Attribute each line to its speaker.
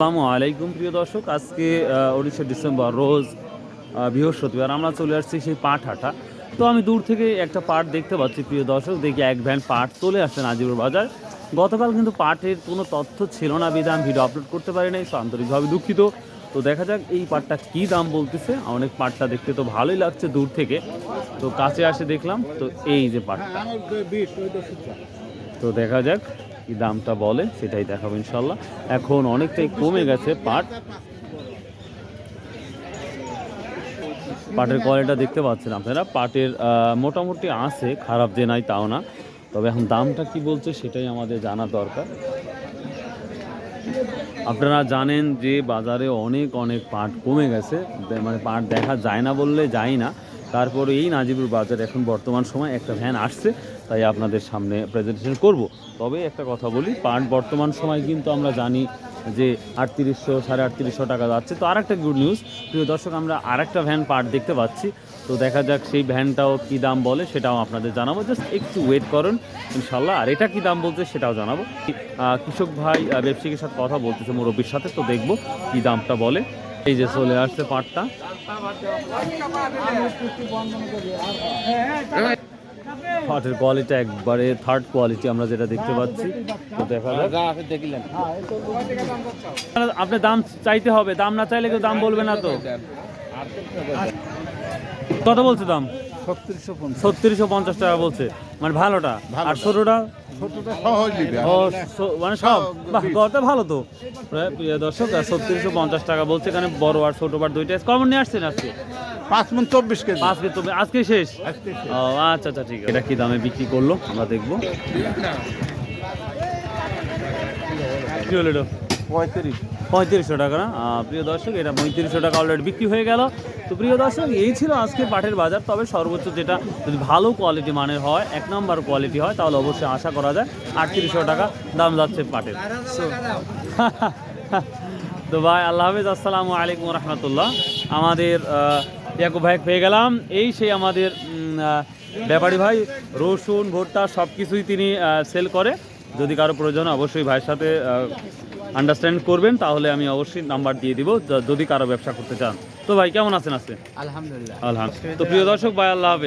Speaker 1: আসসালামু আলাইকুম প্রিয় দর্শক। আজকে উনিশে ডিসেম্বর, রোজ বৃহস্পতিবার। আমরা চলে আসছি সেই পাট হাটা। তো আমি দূর থেকে একটা পাট দেখতে পাচ্ছি প্রিয় দর্শক। দেখি এক ভ্যান পাট চলে আসছে নাজিবুর বাজার। গতকাল কিন্তু পাটের কোনো তথ্য ছিল না বিধান ভিডিও আপলোড করতে পারি নাই তো আন্তরিকভাবে দুঃখিত। তো দেখা যাক এই পাটটা কী দাম বলতেছে। অনেক পাটটা দেখতে তো ভালোই লাগছে দূর থেকে। তো কাছে আসে দেখলাম, তো এই যে পাটটা। তো দেখা যাক। কি দামটা বলে সেটাই দেখাবো ইনশাল্লাহ। এখন অনেকটাই কমে গেছে পাট। পাটের কোয়ালিটিটা দেখতে পাচ্ছেন আপনারা। পাটের মোটামুটি আছে, খারাপ যে নাই তাও না। তবে এখন দামটা কি বলছে সেটাই আমাদের জানা দরকার। আপনারা জানেন যে বাজারে অনেক অনেক পাট কমে গেছে। মানে পাট দেখা যায় না বললে যায় না। তারপরে এই নাজিবুর বাজার এখন বর্তমান সময় একটা ভ্যান আসছে, তাই আপনাদের সামনে প্রেজেন্টেশন করব। তবে একটা কথা বলি পাট বর্তমান সময় কিন্তু আমরা জানি যে আটত্রিশশো, সাড়ে আটত্রিশশো টাকা যাচ্ছে। তো আরেকটা গুড নিউজ প্রিয় দর্শক, আমরা আরেকটা ভ্যান পার্ট দেখতে পাচ্ছি। তো দেখা যাক সেই ভ্যানটাও কী দাম বলে, সেটাও আপনাদের জানাব। জাস্ট একটু ওয়েট করুন ইনশাল্লাহ আর এটা কী দাম বলছে, সেটাও জানাব। কৃষক ভাই ব্যবসায়ীর সাথে কথা বলতেছে, মুরব্বীর সাথে, তো দেখব কী দামটা বলে। এই যে চলে আসছে পাটটা। পাটের কোয়ালিটি একবারে থার্ড কোয়ালিটি আমরা যেটা দেখতে পাচ্ছি। তো দেখা যাক। আপনার দাম চাইতে হবে দাম না চাইলে কেউ দাম বলবে না তো। কত বলছে দাম?
Speaker 2: ছত্রিশশো পঞ্চাশ।
Speaker 1: টাকা বলছে। মানে ভালোটা। আর ছোটটা?
Speaker 2: ছোটটা সহজ নিবে
Speaker 1: ও মানে সব? বাহ কত ভালো তো। প্রায় প্রিয় দর্শক ছত্রিশশো পঞ্চাশ টাকা বলছে এখানে বড় আর ছোট বার দুইটা। কমন নিয়ে আসছেন আজকে?
Speaker 2: পাঁচ মন চব্বিশ কেজি।
Speaker 1: তুমি আজকে শেষ?
Speaker 2: আজকে শেষ।
Speaker 1: ও আচ্ছা আচ্ছা ঠিক আছে। এটা কি দামে বিক্রি করল? আমরা দেখব। কি হলো
Speaker 2: পঁয়ত্রিশ।
Speaker 1: পঁয়ত্রিশশো টাকা না? প্রিয় দর্শক এটা পঁয়ত্রিশশো টাকা অলরেডি বিক্রি হয়ে গেল। তো প্রিয় দর্শক এই ছিল আজকে পাটের বাজার। তবে সর্বোচ্চ যেটা যদি ভালো কোয়ালিটি মানের হয় এক নম্বর কোয়ালিটি হয় তাহলে অবশ্যই আশা করা যায় আটত্রিশশো টাকা দাম যাচ্ছে পাটের। তো ভাই আল্লাহ হাফিজ আসসালামু আলাইকুম রহমতুল্লাহ। আমাদের আহ, ইয়াকুব ভাই পেয়ে গেলাম। এই সেই আমাদের ব্যাপারী ভাই রসুন ভুট্টা সব কিছুই তিনি সেল করে। যদি কারও প্রয়োজন অবশ্যই ভাইয়ের সাথে আন্ডারস্ট্যান্ড করবেন তাহলে আমি অবশ্যই নাম্বার দিয়ে দিব যদি কারও ব্যবসা করতে চান। তো ভাই কেমন আছেন আজকে?
Speaker 3: আলহামদুলিল্লাহ।
Speaker 1: আলহামদুলিল্লাহ তো প্রিয় দর্শক ভাই আল্লাহ হাফেজ।